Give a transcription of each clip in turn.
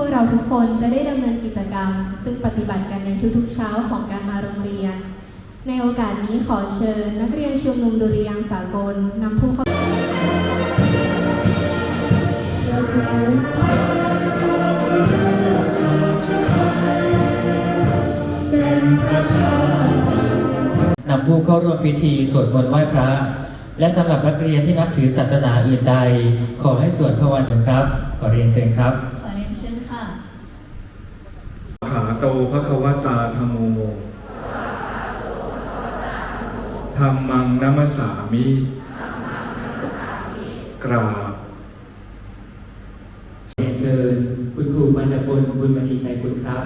วกเราทุกคนจะได้ดำเนินกิจกรรม ซึ่งปฏิบัติกันในทุกๆเช้าของการมาโรงเรียน ในโอกาสนี้ขอเชิญ นักเรียนชุมนุมดุริยางสากลนำผู้เข้านำผู้เข้าร่วมพิธีสวดมนต์ไหว้พระ และสำหรับนักเรียนที่นับถือศาสนาอื่นใด ขอให้สวดพระวันครับ ขอเรียนเชิญครับ ขอเรียนเชิญค่ะ ขาโตภควตาธรรมโมธรรมังนัมสามิ กราบเรียนเชิญคุณครูมัญจพลบุญมณีชัยคุณครับ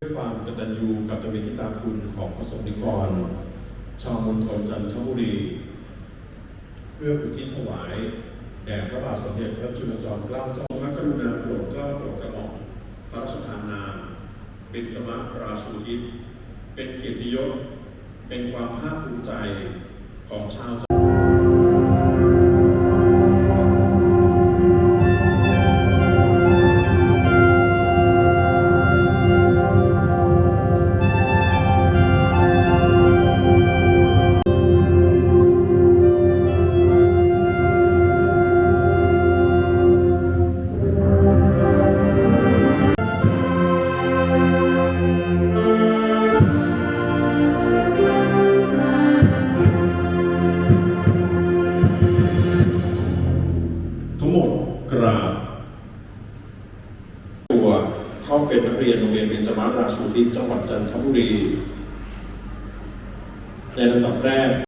ด้วยความกตัญญูกับตเวทิตาคุณของพระสงฆ์นิกร ชาวมณฑลจันทบุรี เพื่ออุทิศถวาย ด่พระบาทสมเด็จพระจุลจอมเกล้าเจ้าพระกรุณาโปรดเกล้าโปรดกระหม่อมพระราชทานนามเป็นจมาราชูทิศเป็นเกียรติยศ เป็นความภาคภูมิใจของชาวจั เป็นนักเรียนโรงเรียนเบญจมาราชูทิศจังหวัดจันทบุรี ในลำดับแรก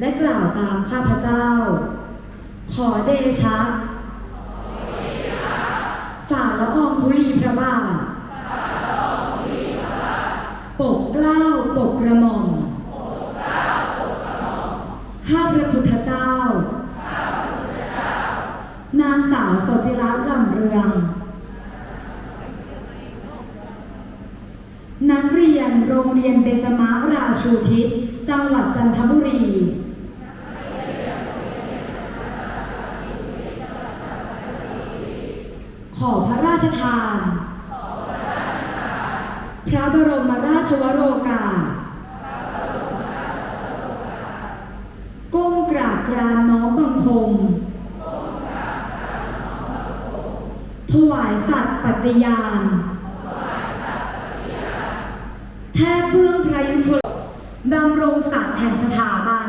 และกล่าวตามข้าพเจ้า ขอเดชะ ฝ่าละอองธุลีพระบาท ปกเกล้าปกกระหม่อม ข้าพระพุทธเจ้า นางสาวโสจิรัตน์ลำเรือง นักเรียน โรงเรียนเบจมาราชูทิศ จังหวัดจันทบุรี ขอพระราชทาน พระบรมราชวโรกาสก้มกราบกรานน้อมบังคม ถวายสัตย์ปฏิญาณ ทบเบื้องพระยุคลดำรงศักดิ์แห่งสถาบัน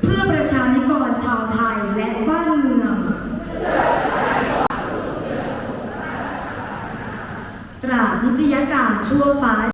เพื่อประชานิกรชาวไทยและบ้านเมือง ตราบนิตยการชั่วฟ้า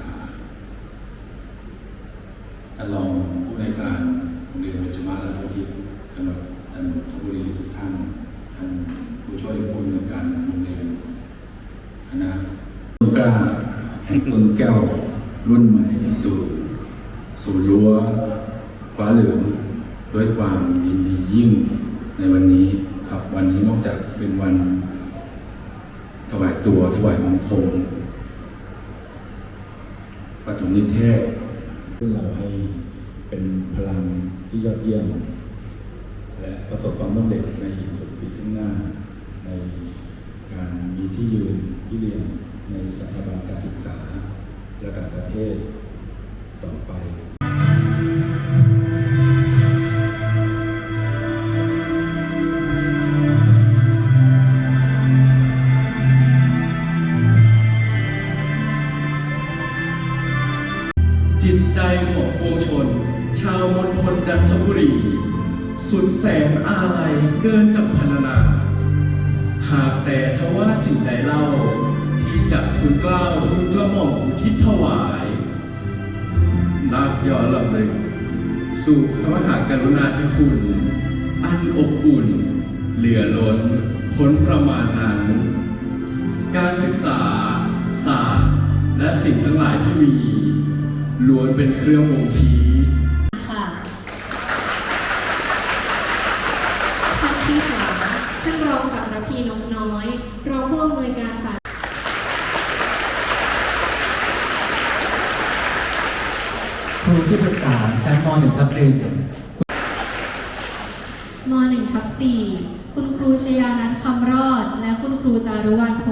าแห่งต้นแก้วรุ่นใหม่สู่สู่รั้วฟ้าเหลืองด้วยความยินดียิ่งในวันนี้ครับวันนี้นอกจากเป็นวันถวายตัวถวายมังคมปฐมนิเทศซึ่งเราให้เป็นพลังที่ยอดเยี่ยม และประสบความสำเร็จในอีกหกปีข้างหน้า ในการมีที่ยืนที่เรียน ในสถาบันการศึกษาระดับประเทศต่อไปจิตใจของปวงชน ชาวมณฑลจันทบุรี สุดแสนอาลัยเกินจะพรรณนา หากแต่ทว่าสิ่งใดเล่า ที่จะทูลเกล้าวทูลกระหม่อมอุทิศถวายนับย้อนลำลึกสู่พระมหากรุณาธิคุณ อันอบอุ่น เหลือล้นพ้นประมาณนั้น การศึกษา ศาสตร์ และสิ่งทั้งหลายที่มีล้วนเป็นเครื่องบ่งชี้ ค่ะท่านที่สามท่านรองสารพีนกน้อย รองผู้อำนวยการฝ่าย ค รูที่ปรึกษาชั้นม .1 ทับหนึ่งม .1 ทับ4คุณครูชยานัทคำรอด และคุณครูจารุวรรณพ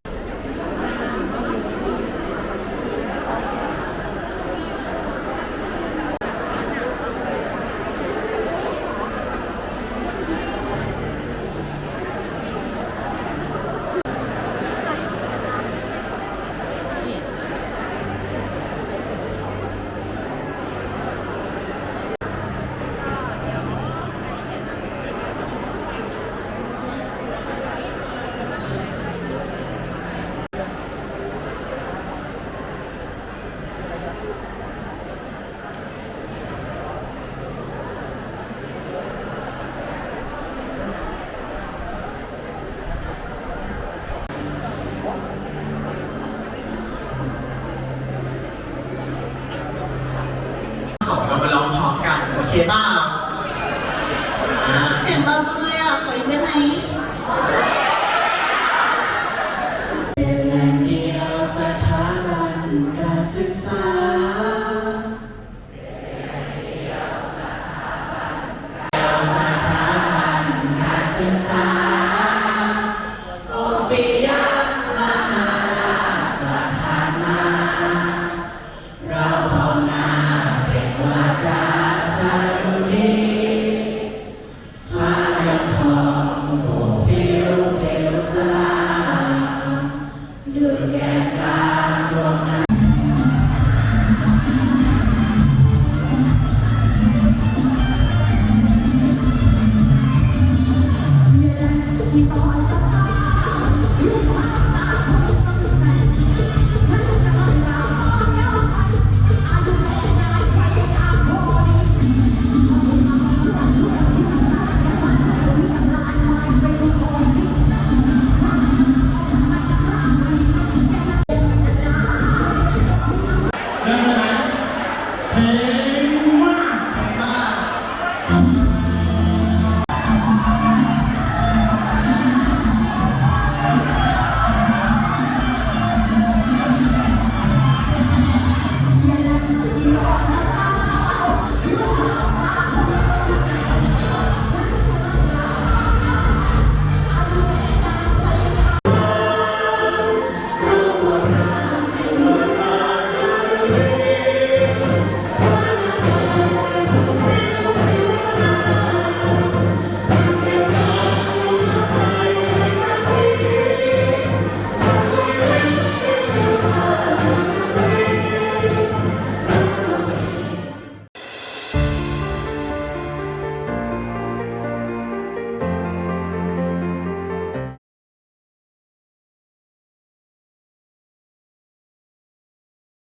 铁棒。